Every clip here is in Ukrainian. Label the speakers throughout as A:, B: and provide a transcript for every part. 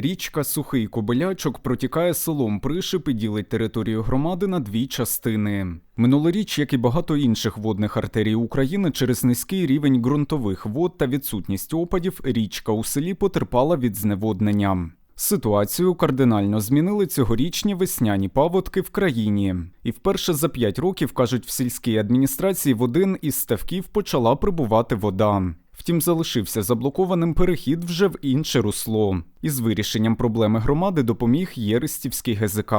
A: Річка Сухий Кобилячок протікає селом Пришип і ділить територію громади на дві частини. Минулоріч, як і багато інших водних артерій України, через низький рівень ґрунтових вод та відсутність опадів, річка у селі потерпала від зневоднення. Ситуацію кардинально змінили цьогорічні весняні паводки в країні. І вперше за п'ять років, кажуть в сільській адміністрації, в один із ставків почала прибувати вода. Втім, залишився заблокованим перехід вже в інше русло. Із вирішенням проблеми громади допоміг Єристівський ГЗК.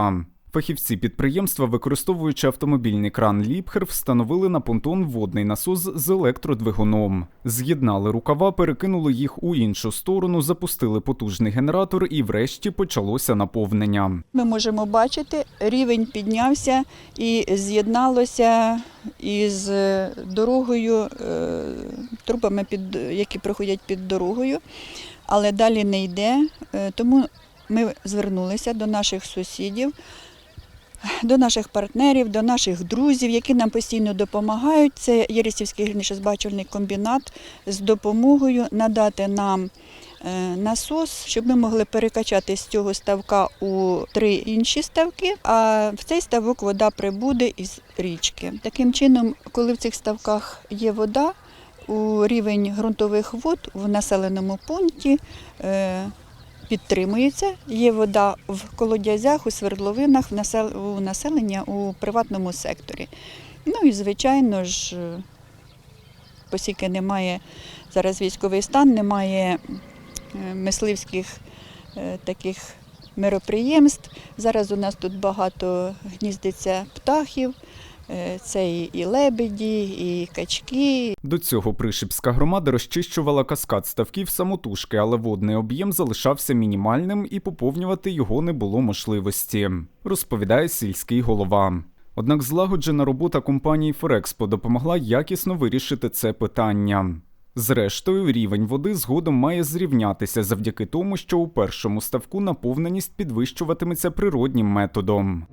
A: Фахівці підприємства, використовуючи автомобільний кран Ліпхер, встановили на понтон водний насос з електродвигуном. З'єднали рукава, перекинули їх у іншу сторону, запустили потужний генератор і врешті почалося наповнення.
B: Ми можемо бачити, рівень піднявся і з'єдналося із дорогою, е, трубами, під, які проходять під дорогою, але далі не йде. Е, Тому ми звернулися до наших сусідів, до наших партнерів, до наших друзів, які нам постійно допомагають. Це Єрісівський гірничо-збагачувальний комбінат з допомогою надати нам е, насос, щоб ми могли перекачати з цього ставка у три інші ставки, а в цей ставок вода прибуде із річки. Таким чином, коли в цих ставках є вода, у рівень ґрунтових вод в населеному пункті е, підтримується. Є вода в колодязях, у свердловинах, у населення у приватному секторі. Ну і звичайно ж, оскільки немає зараз військовий стан, немає е, мисливських е, таких мероприємств. Зараз у нас тут багато гніздиться птахів. Е, Це і- лебеді, і качки,
A: До цього Пришипська громада розчищувала каскад ставків самотужки, але водний об'єм залишався мінімальним і поповнювати його не було можливості, розповідає сільський голова. Однак злагоджена робота компанії Ферекспо допомогла якісно вирішити це питання. Зрештою, рівень води згодом має зрівнятися завдяки тому, що у першому ставку наповненість підвищуватиметься природнім методом.